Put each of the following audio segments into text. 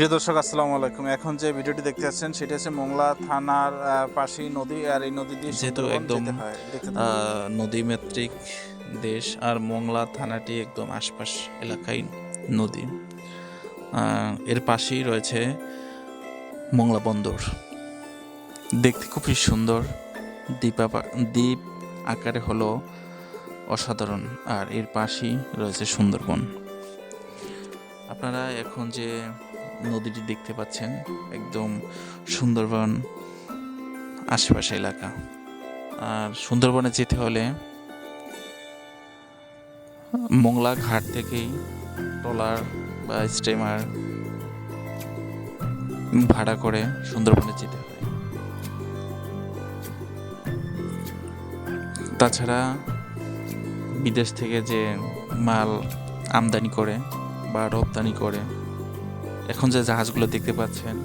প্রিয় দর্শক আসসালামু আলাইকুম। এখন যে ভিডিওটি দেখতে পাচ্ছেন সেটি হচ্ছে মোংলা থানার পাশেই নদী আর এই নদী দিয়ে যেহেতু একদম, নদীমাতৃক দেশ আর মংলা থানাটি একদম আশপাশ এলাকায় নদী। এর পাশেই রয়েছে মংলা বন্দর। দেখতে খুবই সুন্দর দ্বীপ দ্বীপ আকারে হলো অসাধারণ আর এর পাশেই রয়েছে সুন্দরবন। আপনারা এখন যে নদীটি দেখতে পাচ্ছেন, একদম সুন্দরবন আশেপাশে এলাকা। আর সুন্দরবনে যেতে হলে মোংলা ঘাট থেকেই ট্রলার বা স্টিমার ভাড়া করে সুন্দরবনে যেতে হয়। তাছাড়া বিদেশ থেকে যে মাল আমদানি করে বা রপ্তানি করে এখন যে জাহাজগুলো দেখতে পাচ্ছেন,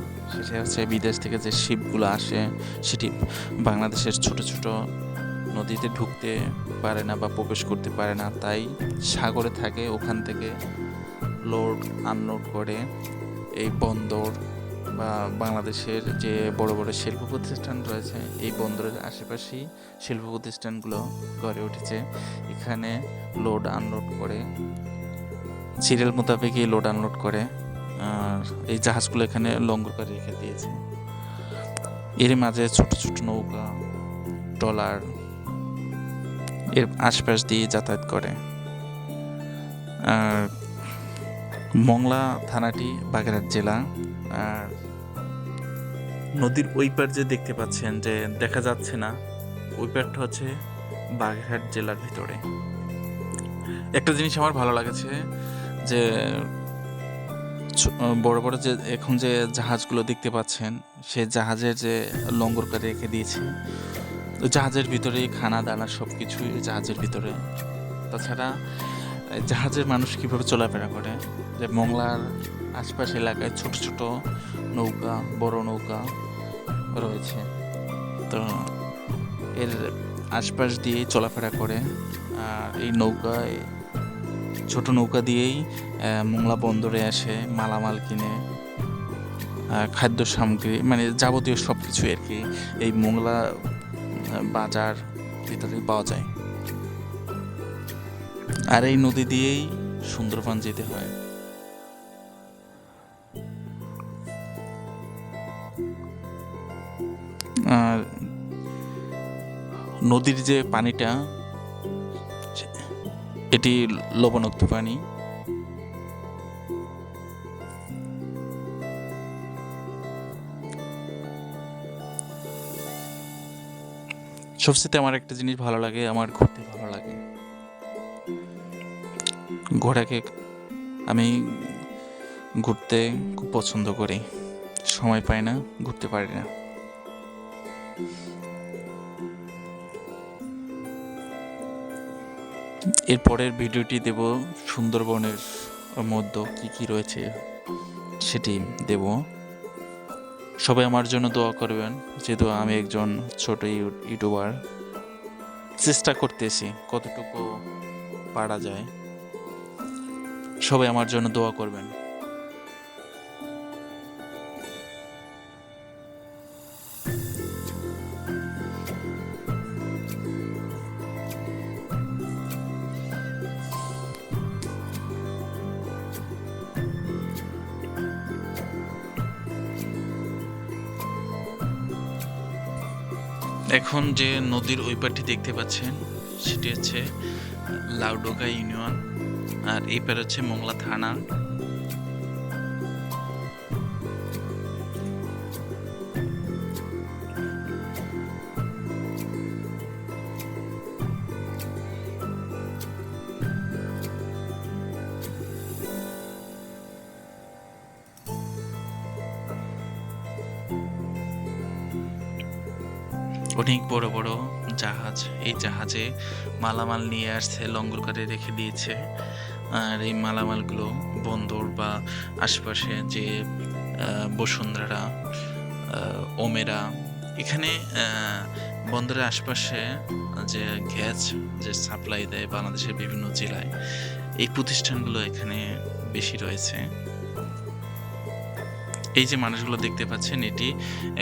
সেটা হচ্ছে বিদেশ থেকে যে শিপগুলো আসে, সেটি বাংলাদেশের ছোট ছোট নদীতে ঢুকতে পারে না বা প্রবেশ করতে পারে না। তাই সাগরে থাকে, ওখান থেকে লোড, আনলোড করে এই বন্দর বা বাংলাদেশের যে বড় বড় শিল্প প্রতিষ্ঠান রয়েছে, এই বন্দরের আশেপাশেই শিল্প প্রতিষ্ঠানগুলো গড়ে উঠেছে। এখানে লোড আনলোড করে, সিরিয়াল মোতাবেকই লোড আনলোড করে। এই জাহাজগুলো এখানে লঙ্গর করে রেখে দিয়েছে। এর মাঝে ছোট ছোট নৌকা, ট্রলার, এর আশপাশ দিয়ে যাতায়াত করে। আর মংলা থানাটি বাগেরহাট জেলা। আর নদীর ওই পার যে দেখতে পাচ্ছেন যে দেখা যাচ্ছে না, ওই পারটা হচ্ছে বাগেরহাট জেলার ভিতরে। একটা জিনিস আমার ভালো লাগেছে যে বড় বড় যে এখন যে জাহাজগুলো দেখতে পাচ্ছেন, সে জাহাজের যে লঙ্গর করে রেখে দিয়েছে জাহাজের ভিতরেই খানা, দানা সব কিছুই জাহাজের ভিতরে। তাছাড়া জাহাজের মানুষ কীভাবে চলাফেরা করে? যে মংলার আশপাশ এলাকায় ছোট ছোট নৌকা, বড় নৌকা রয়েছে। তো এর আশপাশ দিয়ে চলাফেরা করে। আর এই নৌকায় ছোট নৌকা দিয়েই মোংলা বন্দরে আসে মালামাল কিনে খাদ্য সামগ্রী মানে যাবতীয় সব কিছুই আর কি এই মোংলা বাজার ভিতরে পাওয়া যায়। আর এই নদী দিয়েই সুন্দরবন যেতে হয়। আর নদীর যে পানিটা এটি লবণাক্ত পানি সবচেয়ে আমার একটা জিনিস ভালো লাগে, আমার ঘুরতে ভালো লাগে। ঘোড়াকে আমি ঘুরতে খুব পছন্দ করি। সময় পাই না, ঘুরতে পারি না। এর পরের ভিডিওটি দেব সুন্দরবনের মধ্যে কি কি রয়েছে সেটি দেব। সবাই আমার জন্য দোয়া করবেন, যেহেতু আমি একজন ছোট ইউ- ইউটিউবার। চেষ্টা করতেছি কতটুকু পারা যায়। সবাই আমার জন্য দোয়া করবেন। এখন যে নদীর ওই পাটি দেখতে পাচ্ছেন, সেটি হচ্ছে লাউডোকা ইউনিয়ন, আর এই পার হচ্ছে মোংলা থানা। অনেক বড় বড় জাহাজ। এই জাহাজে মালামাল নিয়ে আসছে, লঙ্গর করে রেখে দিয়েছে। আর এই মালামালগুলো বন্দর বা আশপাশে যে বসুন্ধরা ওমেরা, এখানে বন্দরের আশপাশে যে গ্যাস যে সাপ্লাই দেয় বাংলাদেশের বিভিন্ন জেলায়, এই প্রতিষ্ঠানগুলো এখানে বেশি রয়েছে। এই যে মানুষগুলো দেখতে পাচ্ছেন, এটি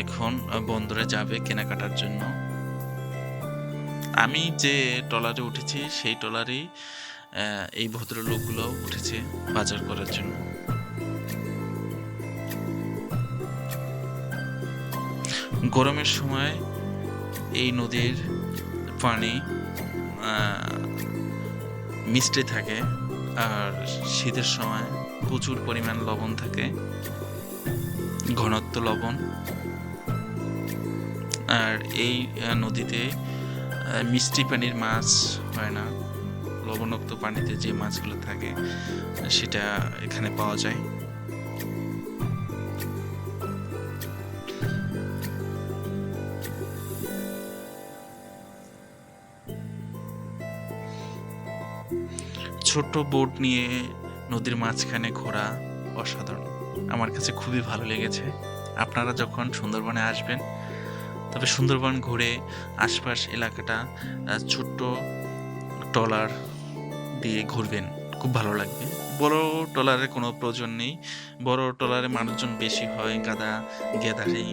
এখন বন্দরে যাবে কেনাকাটার জন্য। আমি যে ট্রলারে উঠেছি, সেই ট্রলারেই এই ভদ্রলোকগুলো উঠেছে বাজার করার জন্য। গরমের সময় এই নদীর পানি মিষ্টি থাকে, আর শীতের সময় প্রচুর পরিমাণ লবণ থাকে। ঘনত্ব লবণ। আর এই নদীতে মিষ্টি পানির মাছ হয় না। লবণাক্ত পানিতে যে মাছগুলো থাকে, সেটা এখানে পাওয়া যায়। ছোট্ট বোট নিয়ে নদীর মাঝখানে ঘোরা অসাধারণ। আমার কাছে খুবই ভালো লেগেছে। আপনারা যখন সুন্দরবনে আসবেন, তবে সুন্দরবন ঘুরে আশপাশ এলাকাটা ছোট্ট ট্রলার দিয়ে ঘুরবেন। খুব ভালো লাগবে। বড় ট্রলারের কোনো প্রয়োজন নেই। বড় ট্রলারে মানুষজন বেশি হয়, গাদা গেদারি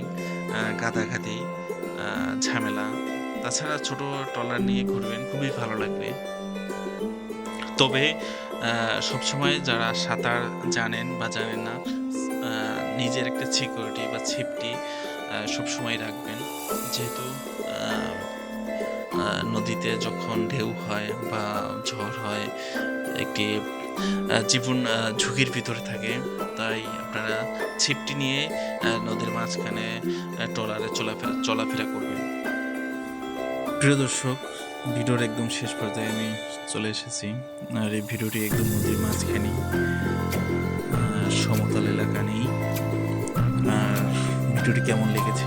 গাদাগাদি ঝামেলা। তাছাড়া ছোট ট্রলার নিয়ে ঘুরবেন, খুবই ভালো লাগবে। তবে সবসময় যারা সাঁতার জানেন বা জানেন না নিজের একটা সিকিউরিটি বা সেফটি সবসময় রাখবেন। যেহেতু নদীতে যখন ঢেউ হয় বা ঝড় হয় একটি জীবন ঝুঁকির ভিতরে থাকে। তাই আপনারা ছিপটি নিয়ে নদীর মাঝখানে ট্রলারে চলাফেরা চলাফেরা করবেন। প্রিয় দর্শক, ভিডিওর একদম শেষ পর্যায়ে আমি চলে এসেছি। আর এই ভিডিওটি একদম নদীর মাঝখানে সমতল এলাকা নেই। ভিডিওটি কেমন লেগেছে,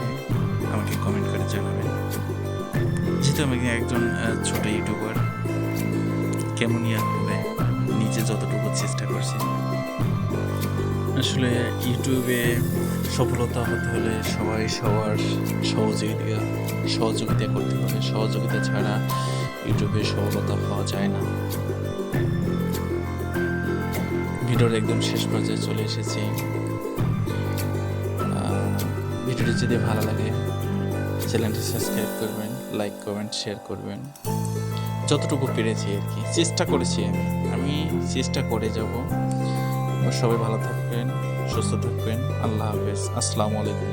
আমাকে কমেন্ট করে জানাবেন। যেহেতু আমি একজন ছোট ইউটিউবার কেমনই হবে, নিজে যতটুকু চেষ্টা করছি। আসলে ইউটিউবে সফলতা হতে হলে সবাই সবার সহযোগিতা সহযোগিতা করতে হবে। সহযোগিতা ছাড়া ইউটিউবে সফলতা পাওয়া যায় না। ভিডিওর একদম শেষ পর্যায়ে চলে এসেছি। ভিডিওটি যদি ভালো লাগে, চ্যানেলটি সাবস্ক্রাইব করবেন, লাইক, কমেন্ট, শেয়ার করবেন। যতটুকু পেরেছি আর কি। চেষ্টা করেছি আমি। আমি চেষ্টা করে যাব। সবাই ভালো থাকবেন, সুস্থ থাকবেন। আল্লাহ হাফেজ। আসসালামু আলাইকুম।